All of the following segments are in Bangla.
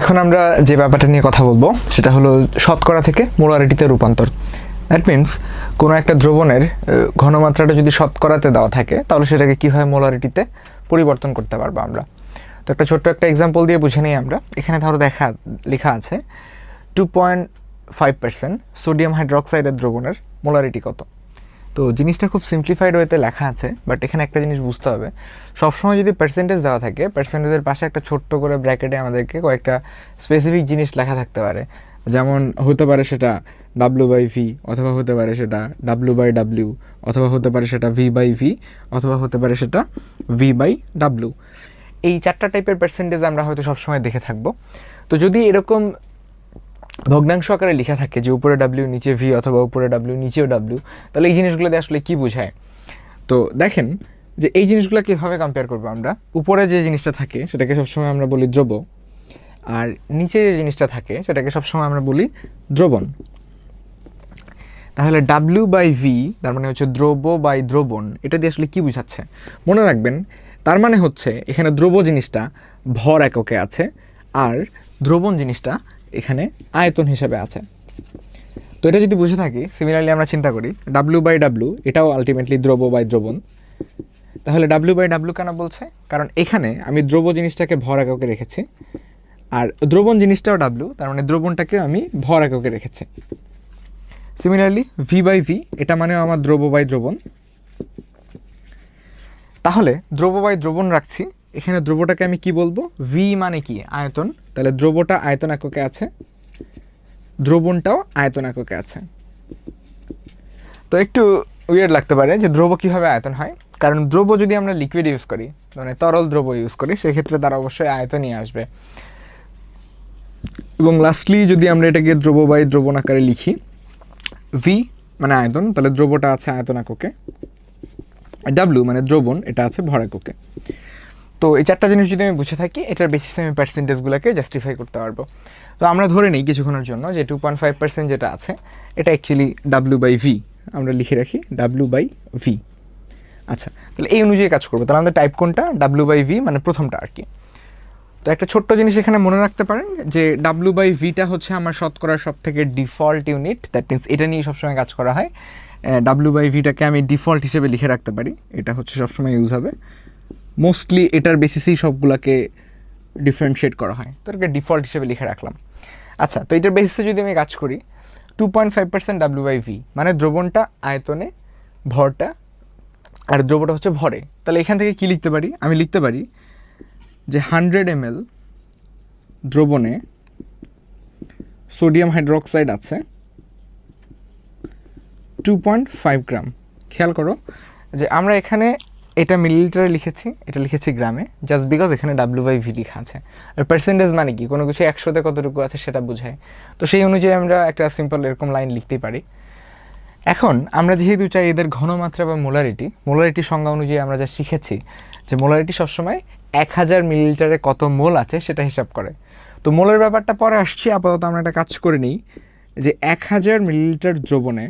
এখন আমরা যে ব্যাপারটা নিয়ে কথা বলব, সেটা হলো শতকরা থেকে মোলারিটিতে রূপান্তর। দ্যাট মিন্স কোনো একটা দ্রবণের ঘনমাত্রাটা যদি শতকরাতে দেওয়া থাকে, তাহলে সেটাকে কীভাবে মোলারিটিতে পরিবর্তন করতে পারব আমরা? তো একটা ছোট্ট একটা এক্সাম্পল দিয়ে বুঝে নিই আমরা। এখানে ধরো দেখা, লেখা আছে two point five percent sodium হাইড্রক্সাইডের দ্রবণের মোলারিটি কত? তো জিনিসটা খুব সিম্পলিফাইড ওয়েতে লেখা আছে বাট এখানে একটা জিনিস বুঝতে হবে। সবসময় যদি পার্সেন্টেজ দেওয়া থাকে পার্সেন্টেজের পাশে একটা ছোট্ট করে ব্র্যাকেটে আমাদেরকে কয়েকটা স্পেসিফিক জিনিস লেখা থাকতে পারে। যেমন হতে পারে সেটা ডাব্লু বাই ভি অথবা হতে পারে সেটা ডাব্লু বাই ডাব্লিউ অথবা হতে পারে সেটা ভি বাই ভি অথবা হতে পারে সেটা ভি বাই ডাব্লু এই চারটা টাইপের পার্সেন্টেজ আমরা হয়তো সবসময় দেখে থাকব। তো যদি এরকম ভগ্নাংশ আকারে লেখা থাকে যে উপরে ডাব্লিউ নিচে ভি অথবা উপরে ডাব্লিউ নিচেও ডাব্লিউ তাহলে এই জিনিসগুলো দিয়ে আসলে কী বোঝায়? তো দেখেন যে এই জিনিসগুলো কীভাবে কম্পেয়ার করব আমরা? উপরে যে জিনিসটা থাকে, সেটাকে সবসময় আমরা বলি দ্রব, আর নিচে যে জিনিসটা থাকে, সেটাকে সবসময় আমরা বলি দ্রবণ। তাহলে ডাব্লিউ বাই ভি তার মানে হচ্ছে দ্রব্য বাই দ্রবণ, এটা দিয়ে আসলে কী বোঝাচ্ছে? মনে রাখবেন, তার মানে হচ্ছে এখানে দ্রব্য জিনিসটা ভর এককে আছে, আর দ্রবণ জিনিসটা এখানে আয়তন হিসাবে আছে। তো এটা যদি বুঝে থাকি সিমিলারলি আমরা চিন্তা করি ডাব্লিউ বাই ডাব্লিউ এটাও আলটিমেটলি দ্রব্য বাই দ্রবণ। তাহলে ডাব্লিউ বাই ডাব্লিউ কেন বলছে? কারণ এখানে আমি দ্রব্য জিনিসটাকে ভর এককে রেখেছি, আর দ্রবণ জিনিসটাও ডাব্লিউ তার মানে দ্রবণটাকে আমি ভর এককে রেখেছি। সিমিলারলি ভি বাই ভি এটা মানেও আমার দ্রব্য বাই দ্রবণ। তাহলে দ্রব্য বাই দ্রবণ রাখছি, এখানে দ্রব্যটাকে আমি কি বলব? ভি মানে কি? আয়তন। তাহলে দ্রব্যটা আয়তন এককে আছে দ্রবণটাও আয়তন এককে আছে। তো একটু উইয়ার্ড লাগতে পারে যে দ্রব্য কীভাবে আয়তন হয়? কারণ দ্রব্য যদি আমরা লিকুইড ইউজ করি মানে তরল দ্রব্য ইউজ করি, সেক্ষেত্রে তার অবশ্যই আয়তনই আসবে। এবং লাস্টলি যদি আমরা এটাকে দ্রব্য বাই দ্রবণ আকারে লিখি ভি মানে আয়তন, তাহলে দ্রব্যটা আছে আয়তন এককে ডাব্লিউ মানে দ্রবণ এটা আছে ভর এককে। তো এই চারটা জিনিস যদি আমি বুঝে থাকি, এটার বেসিসে আমি পার্সেন্টেজগুলোকে জাস্টিফাই করতে পারব। তো আমরা ধরে নিই কিছুক্ষণের জন্য যে টু পয়েন্ট ফাইভ পার্সেন্ট যেটা আছে, এটা অ্যাকচুয়ালি ডাব্লিউ বাই ভি আমরা লিখে রাখি ডাব্লিউ বাই ভি আচ্ছা তাহলে এই অনুযায়ী কাজ করব। তাহলে আমাদের টাইপ কোনটা? ডাব্লিউ বাই ভি মানে প্রথমটা আর কি। তো একটা ছোট্ট জিনিস এখানে মনে রাখতে পারেন যে ডাব্লু বাই ভিটা হচ্ছে আমার শতকরার সব থেকে ডিফল্ট ইউনিট দ্যাট মিনস এটা নিয়ে সবসময় কাজ করা হয়। ডাব্লু বাই ভিটাকে আমি ডিফল্ট হিসেবে লিখে রাখতে পারি। এটা হচ্ছে সবসময় ইউজ হবে। মোস্টলি এটার বেসিসেই সবগুলোকে ডিফারেন্সিয়েট করা হয়। তো এটাকে ডিফল্ট হিসেবে লিখে রাখলাম। আচ্ছা তো এটার বেসিসে যদি আমি কাজ করি two point five percent W by V মানে দ্রবণটা আয়তনে, ভরটা, আর দ্রবণটা হচ্ছে ভরে। তাহলে এখান থেকে কি লিখতে পারি? আমি লিখতে পারি যে হান্ড্রেড এম এল দ্রবণে সোডিয়াম হাইড্রোক্সাইড আছে টু পয়েন্ট ফাইভ গ্রাম খেয়াল করো যে আমরা এখানে এটা মিলিলিটারে লিখেছি, এটা লিখেছি গ্রামে জাস্ট বিকজ এখানে ডাব্লিউ বাই ভি লেখা আছে। আর পার্সেন্টেজ মানে কি? কোনো কিছু একশোতে কতটুকু আছে সেটা বোঝায়। তো সেই অনুযায়ী আমরা একটা সিম্পল এরকম লাইন লিখতেই পারি। এখন, আমরা যেহেতু চাই এদের ঘনমাত্রা বা মোলারিটি মোলারিটি সংজ্ঞা অনুযায়ী আমরা যা শিখেছি, যে মোলারিটি সবসময় এক হাজার মিলিলিটারে কত মোল আছে সেটা হিসাব করে। তো মোলের ব্যাপারটা পরে আসছি, আপাতত আমরা একটা কাজ করে নিই। যে এক হাজার মিলিলিটার দ্রবণে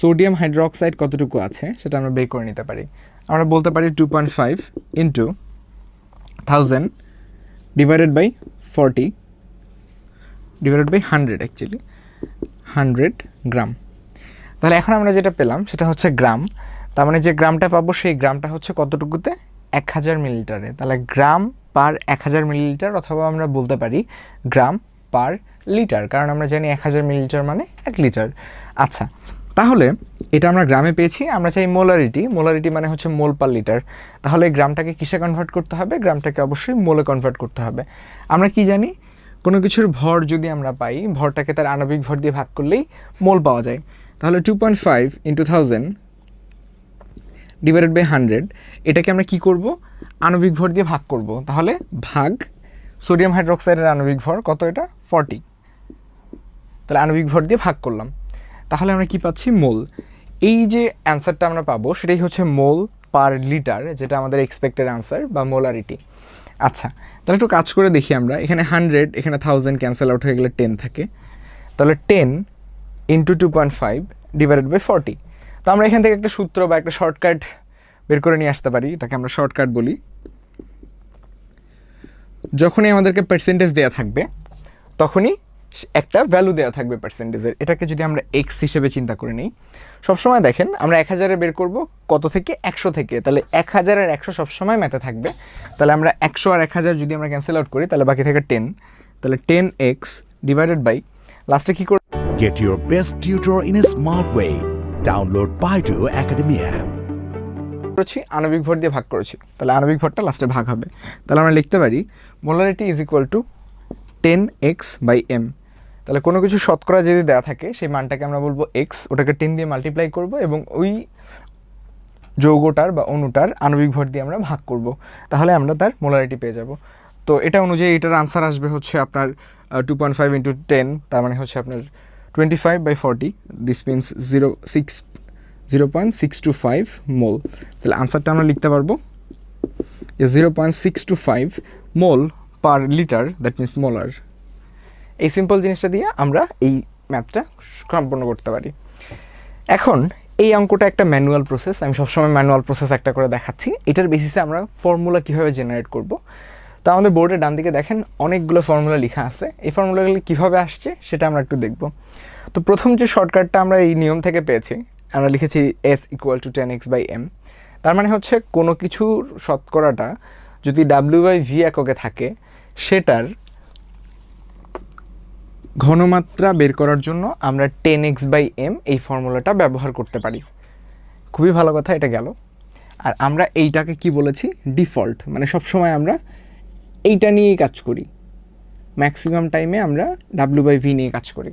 সোডিয়াম হাইড্রোক্সাইড কতটুকু আছে, সেটা আমরা বের করে নিতে পারি। আমরা বলতে পারি two point five into thousand divided by forty divided by hundred actually hundred gram তাহলে এখন আমরা যেটা পেলাম, সেটা হচ্ছে গ্রাম। তার মানে যে গ্রামটা পাবো, সেই গ্রামটা হচ্ছে কতটুকুতে? এক হাজার মিলিলিটারে। তাহলে গ্রাম পার এক হাজার মিলিলিটার, অথবা আমরা বলতে পারি গ্রাম পার লিটার, কারণ আমরা জানি এক হাজার মিলিলিটার মানে এক লিটার। আচ্ছা তাহলে এটা আমরা গ্রামে পেয়েছি, আমরা চাই মোলারিটি। মোলারিটি মানে হচ্ছে মোল পার লিটার। তাহলে গ্রামটাকে কিসে কনভার্ট করতে হবে? গ্রামটাকে অবশ্যই মোলে কনভার্ট করতে হবে। আমরা কি জানি? কোনো কিছুর ভর যদি আমরা পাই, ভরটাকে তার আণবিক ভর দিয়ে ভাগ করলেই মোল পাওয়া যায়। তাহলে two point five into thousand divided by hundred এটাকে আমরা কি করব? আণবিক ভর দিয়ে ভাগ করব। তাহলে ভাগ সোডিয়াম হাইড্রোক্সাইডের আণবিক ভর, কত এটা? ফর্টি তাহলে আণবিক ভর দিয়ে ভাগ করলাম। তাহলে আমরা কি পাচ্ছি? মোল। এই যে অ্যান্সারটা আমরা পাবো, সেটাই হচ্ছে মোল পার লিটার, যেটা আমাদের এক্সপেক্টেড অ্যান্সার বা মোলারিটি। আচ্ছা তাহলে একটু কাজ করে দেখি আমরা। এখানে হান্ড্রেড এখানে থাউজেন্ড ক্যান্সেল আউট হয়ে গেলে টেন থাকে। তাহলে ten into two point five divided by forty তো আমরা এখান থেকে একটা সূত্র বা একটা শর্টকাট বের করে নিয়ে আসতে পারি। এটাকে আমরা শর্টকাট বলি। যখনই আমাদেরকে পার্সেন্টেজ দেওয়া থাকবে, তখনই একটা ভ্যালু দেওয়া থাকবে পার্সেন্টেজের এটাকে যদি আমরা এক্স হিসেবে চিন্তা করে নিই সবসময় দেখেন আমরা এক হাজারে বের করব কত থেকে? একশো থেকে। তাহলে এক হাজার আর একশো সবসময় ম্যাথে থাকবে। তাহলে আমরা একশো আর এক হাজার যদি আমরা ক্যান্সেল আউট করি তাহলে বাকি থাকে টেন তাহলে টেন এক্স ডিভাইডেড বাই লাস্টে কী করে Get your best tutor in a smart way. Download Baidu Academy app. করেছি আণবিক ভর দিয়ে ভাগ করেছি। তাহলে আণবিক ভরটা লাস্টে ভাগ হবে। তাহলে আমরা লিখতে পারি molarity is equal to ten X by M তাহলে কোনো কিছু শতকরা যদি দেওয়া থাকে, সেই মানটাকে আমরা বলব এক্স ওটাকে টেন দিয়ে মাল্টিপ্লাই করব এবং ওই যৌগটার বা অণুটার আণবিক ভর দিয়ে আমরা ভাগ করব। তাহলে আমরা তার মোলারিটি পেয়ে যাব। তো এটা অনুযায়ী এটার আনসার আসবে হচ্ছে আপনার two point five into ten তার মানে হচ্ছে আপনার twenty five by forty this means zero six zero point six two five mole তাহলে আনসারটা আমরা লিখতে পারব zero point six two five mole per litre that means molar এই সিম্পল জিনিসটা দিয়ে আমরা এই ম্যাথটা সম্পন্ন করতে পারি। এখন এই অঙ্কটা একটা ম্যানুয়াল প্রসেস আমি সবসময় ম্যানুয়াল প্রসেস একটা করে দেখাচ্ছি। এটার বেসিসে আমরা ফর্মুলা কীভাবে জেনারেট করব? তো আমাদের বোর্ডের ডান দিকে দেখেন অনেকগুলো ফর্মুলা লেখা আছে। এই ফর্মুলাগুলি কীভাবে আসছে সেটা আমরা একটু দেখব। তো প্রথম যে শর্টকাটটা আমরা এই নিয়ম থেকে পেয়েছি, আমরা লিখেছি S equal to ten X by M তার মানে হচ্ছে কোনো কিছুর শতকরাটা যদি ডাব্লিউ বাই ভি এককে থাকে, সেটার ঘনমাত্রা বের করার জন্য আমরা টেন এক্স বাই এম এই ফর্মুলাটা ব্যবহার করতে পারি। খুবই ভালো কথা, এটা গেল। আর আমরা এইটাকে কি বলেছি? ডিফল্ট। মানে সবসময় আমরা এইটা নিয়েই কাজ করি। ম্যাক্সিমাম টাইমে আমরা ডাব্লিউ বাই ভি নিয়ে কাজ করি।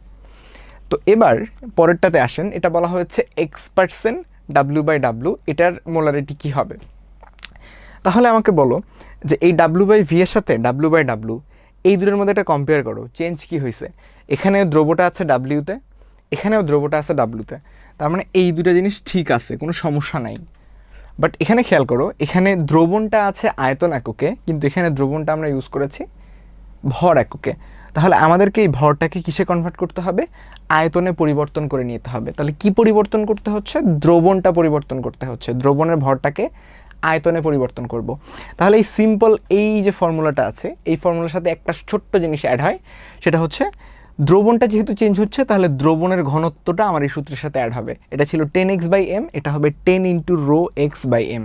তো এবার পরেরটাতে আসেন। এটা বলা হয়েছে X percent W by W এটার মোলারিটি কী হবে? তাহলে আমাকে বলো যে এই ডাব্লু বাই ভি এর সাথে ডাব্লু বাই ডাব্লু এই দুটোর মধ্যে একটা কম্পেয়ার করো চেঞ্জ কি হয়েছে এখানে দ্রব্যটা আছে ডাব্লিউতে এখানেও দ্রব্যটা আছে ডাব্লিউতে তার মানে এই দুটো জিনিস ঠিক আছে, কোনো সমস্যা নাই। বাট এখানে খেয়াল করো, এখানে দ্রবণটা আছে আয়তন এককে, কিন্তু এখানে দ্রবণটা আমরা ইউজ করেছি ভর এককে। তাহলে আমাদেরকে এই ভরটাকে কিসে কনভার্ট করতে হবে? আয়তনে পরিবর্তন করে নিতে হবে। তাহলে কি পরিবর্তন করতে হচ্ছে? দ্রবণটা পরিবর্তন করতে হচ্ছে। দ্রবণের ভরটাকে আয়তনে পরিবর্তন করব। তাহলে এই সিম্পল এই যে ফর্মুলাটা আছে, এই ফর্মুলার সাথে একটা ছোট্ট জিনিস অ্যাড হয়, সেটা হচ্ছে দ্রবণটা যেহেতু চেঞ্জ হচ্ছে, তাহলে দ্রবণের ঘনত্বটা আমার এই সূত্রের সাথে অ্যাড হবে। এটা ছিল টেন এক্স বাই এম এটা হবে ten into rho X by M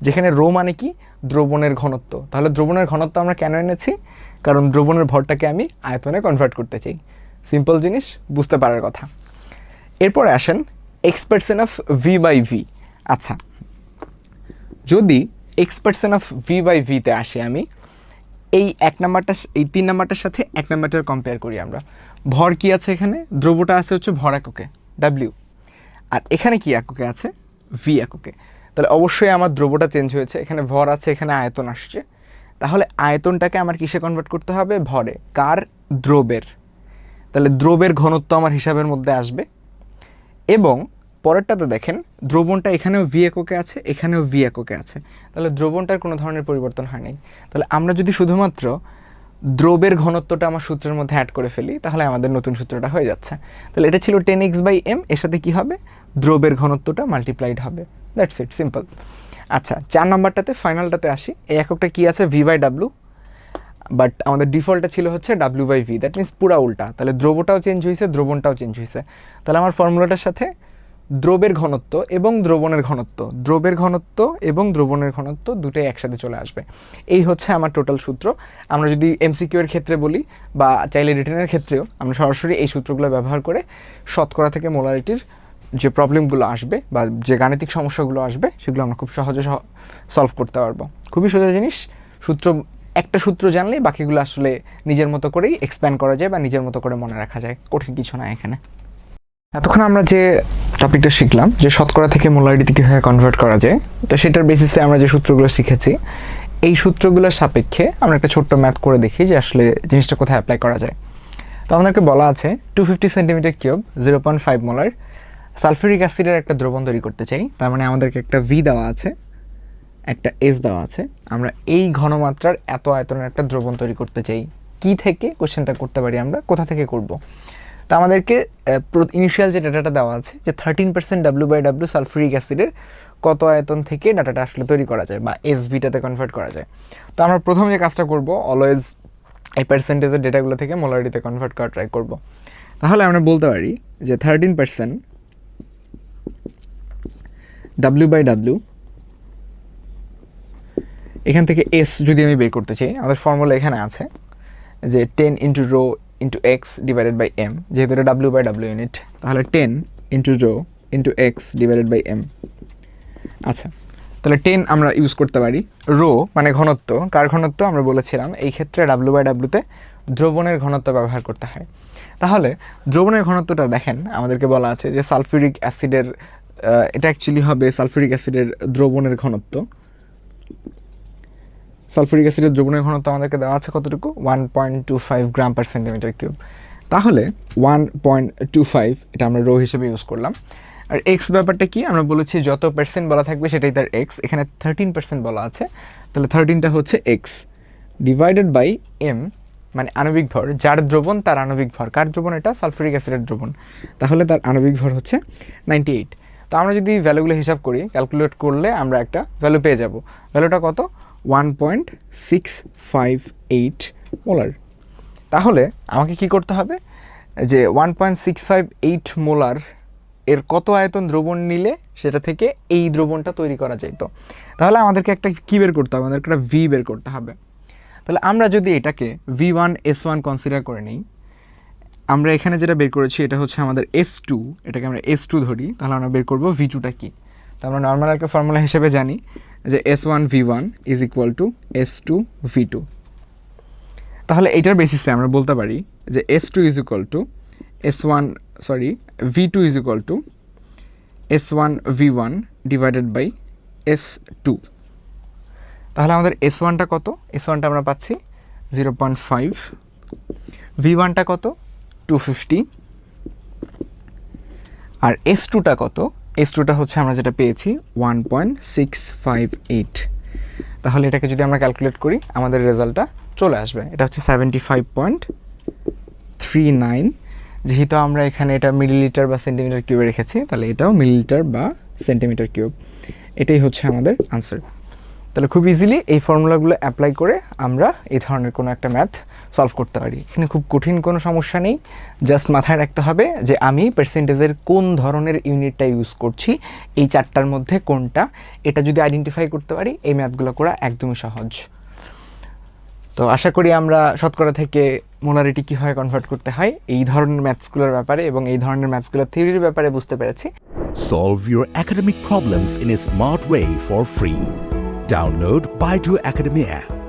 যেখানে রো মানে কি? দ্রবণের ঘনত্ব। তাহলে দ্রবণের ঘনত্ব আমরা কেন এনেছি? কারণ দ্রবণের ভরটাকে আমি আয়তনে কনভার্ট করতে চাই। সিম্পল জিনিস, বুঝতে পারার কথা। এরপরে আসেন X percent of V by V আচ্ছা যদি X percent of V by ভিতে আসি আমি, এই এক নাম্বারটা, এই তিন নাম্বারটার সাথে এক নাম্বারটার কম্পেয়ার করি আমরা। ভর কি আছে এখানে? দ্রব্যটা আছে হচ্ছে ভর এককে ডাব্লিউ আর এখানে কি এককে আছে? ভি এককে। তাহলে অবশ্যই আমার দ্রব্যটা চেঞ্জ হয়েছে, এখানে ভর আছে, এখানে আয়তন আসছে। তাহলে আয়তনটাকে আমার কিসে কনভার্ট করতে হবে? ভরে। কার? দ্রবের তাহলে দ্রবের ঘনত্ব আমার হিসাবের মধ্যে আসবে। এবং পরেরটাতে দেখেন, দ্রবণটা এখানেও ভি এককে আছে, এখানেও ভি এককে আছে। তাহলে দ্রবণটার কোনো ধরনের পরিবর্তন হয় নাই। তাহলে আমরা যদি শুধুমাত্র দ্রবের ঘনত্বটা আমার সূত্রের মধ্যে অ্যাড করে ফেলি, তাহলে আমাদের নতুন সূত্রটা হয়ে যাচ্ছে। তাহলে এটা ছিল টেন এক্স বাই এম এর সাথে কী হবে? দ্রবের ঘনত্বটা মাল্টিপ্লাইড হবে। দ্যাটস ইট সিম্পল আচ্ছা চার নাম্বারটাতে ফাইনালটাতে আসি। এই এককটা কী আছে? ভি বাই ডাব্লু বাট আমাদের ডিফল্টটা ছিল হচ্ছে W by V that means পুরা উল্টা। তাহলে দ্রবটাও চেঞ্জ হয়েছে দ্রবণটাও চেঞ্জ হয়েছে তাহলে আমার ফর্মুলাটার সাথে দ্রবের ঘনত্ব এবং দ্রবণের ঘনত্ব। দ্রবের ঘনত্ব এবং দ্রবণের ঘনত্ব দুটোই একসাথে চলে আসবে। এই হচ্ছে আমার টোটাল সূত্র। আমরা যদি এমসিকিউ এর ক্ষেত্রে বলি বা চাইলে রিটার্নের ক্ষেত্রেও আমরা সরাসরি এই সূত্রগুলো ব্যবহার করে শতকরা থেকে মোলারিটির যে প্রবলেমগুলো আসবে বা যে গাণিতিক সমস্যাগুলো আসবে, সেগুলো আমরা খুব সহজে সলভ করতে পারব। খুবই সোজা জিনিস। সূত্র, একটা সূত্র জানলে বাকিগুলো আসলে নিজের মতো করেই এক্সপ্যান্ড করা যায় বা নিজের মতো করে মনে রাখা যায়। কঠিন কিছু না এখানে। এতক্ষণ আমরা যে টপিকটা শিখলাম যে শতকরা থেকে মোলারিটিতে কীভাবে কনভার্ট করা যায়। তো সেটার বেসিসে আমরা যে সূত্রগুলো শিখেছি, এই সূত্রগুলোর সাপেক্ষে আমরা একটা ছোট্ট ম্যাথ করে দেখি যে আসলে জিনিসটা কোথায় অ্যাপ্লাই করা যায়। তো আমাদেরকে বলা আছে two fifty centimetre cube zero point five molar sulphuric অ্যাসিডের একটা দ্রবণ তৈরি করতে চাই। তার মানে আমাদেরকে একটা ভি দেওয়া আছে, একটা এস দেওয়া আছে। আমরা এই ঘনমাত্রার এত আয়তনের একটা দ্রবণ তৈরি করতে চাই। কি থেকে? কোশ্চেনটা করতে পারি আমরা। কোথা থেকে করব? তো আমাদেরকে ইনিশিয়াল যে ডাটাটা দেওয়া আছে, যে thirteen percent W by W sulphuric অ্যাসিডের কত আয়তন থেকে ডাটাটা আসলে তৈরি করা যায় বা এস ভিটাতে কনভার্ট করা যায়। তো আমরা প্রথম যে কাজটা করব অলওয়েজ এই পার্সেন্টেজের ডেটাগুলো থেকে মোলারিটিতে কনভার্ট করা ট্রাই করব। তাহলে আমরা বলতে পারি যে thirteen percent W by W এখান থেকে এস যদি আমি বের করতে চাই, আমাদের ফর্মুলা এখানে আছে যে ten into rho into X divided by M যেহেতু এটা ডাব্লিউ বাই ডাব্লিউ ইউনিট তাহলে ten into rho into X divided by M আচ্ছা তাহলে টেন আমরা ইউজ করতে পারি। রো মানে ঘনত্ব, কার ঘনত্ব? আমরা বলেছিলাম এই ক্ষেত্রে ডাব্লু বাই ডাব্লুতে দ্রবণের ঘনত্ব ব্যবহার করতে হয়। তাহলে দ্রবণের ঘনত্বটা দেখেন, আমাদেরকে বলা আছে যে সালফিউরিক অ্যাসিডের এটা অ্যাকচুয়ালি হবে সালফিউরিক অ্যাসিডের দ্রবণের ঘনত্ব। সালফিউরিক অ্যাসিডের দ্রবণের ঘনত্ব আমাদেরকে দেওয়া আছে কতটুকু? One point two five gram per centimetre cube তাহলে ওয়ান পয়েন্ট টু ফাইভ এটা আমরা রো হিসেবে ইউজ করলাম। আর এক্স ব্যাপারটা কি? আমরা বলেছি যত পার্সেন্ট বলা থাকবে সেটাই তার এক্স এখানে থার্টিন পার্সেন্ট বলা আছে। তাহলে থার্টিনটা হচ্ছে এক্স ডিভাইডেড বাই এম মানে আণবিক ভর। যার দ্রবণ তার আণবিক ভর। কার দ্রবণ এটা? সালফিউরিক অ্যাসিডের দ্রবণ। তাহলে তার আণবিক ভর হচ্ছে নাইনটি এইট তো আমরা যদি ভ্যালুগুলো হিসাব করি ক্যালকুলেট করলে আমরা একটা ভ্যালু পেয়ে যাব। ভ্যালুটা কত? One point six five eight molar তাহলে আমাকে কি করতে হবে? যে one point six five eight molar এর কত আয়তন দ্রবণ নিলে সেটা থেকে এই দ্রবণটা তৈরি করা যেত তাহলে আমাদেরকে একটা কী বের করতে হবে? আমাদেরকে একটা ভি বের করতে হবে। তাহলে আমরা যদি এটাকে V one S one consider করে নিই, আমরা এখানে যেটা বের করেছি এটা হচ্ছে আমাদের এস টু এটাকে আমরা এস টু ধরি, তাহলে আমরা বের করব ভি টুটা কী? তো আমরা নর্মাল একটা ফর্মুলা হিসেবে জানি। যে S one V one is equal to S two V two তাহলে এটার বেসিসে আমরা বলতে পারি যে S two is equal to S one sorry V two is equal to S one V one divided by S two তাহলে আমাদের এস ওয়ানটা কত? এস ওয়ানটা আমরা পাচ্ছি জিরো পয়েন্ট ফাইভ ভি ওয়ানটা কত? টু ফিফটি আর এস টুটা কত? এস টুটা হচ্ছে আমরা যেটা পেয়েছি one point six five eight তাহলে এটাকে যদি আমরা ক্যালকুলেট করি, আমাদের রেজাল্টটা চলে আসবে। এটা হচ্ছে seventy five point three nine যেহেতু আমরা এখানে এটা মিলিলিটার বা সেন্টিমিটার কিউবে রেখেছি, তাহলে এটাও মিলিলিটার বা সেন্টিমিটার কিউব এটাই হচ্ছে আমাদের আনসার তাহলে খুব ইজিলি এই ফর্মুলাগুলো অ্যাপ্লাই করে আমরা এই ধরনের কোনো একটা ম্যাথ সলভ করতে পারি এখানে খুব কঠিন কোনো সমস্যা নেই জাস্ট মাথায় রাখতে হবে যে আমি পার্সেন্টেজের কোন ধরনের ইউনিটটা ইউজ করছি, এই চারটার মধ্যে কোনটা, এটা যদি আইডেন্টিফাই করতে পারি, এই ম্যাথগুলো করা একদমই সহজ তো আশা করি আমরা শতকরা থেকে মোলারিটি কীভাবে কনভার্ট করতে হয়, এই ধরনের ম্যাথসগুলোর ব্যাপারে এবং এই ধরনের ম্যাথসগুলোর থিওরির ব্যাপারে বুঝতে পেরেছি Solve your academic problems in a smart way for free. Download Baidu Academy app.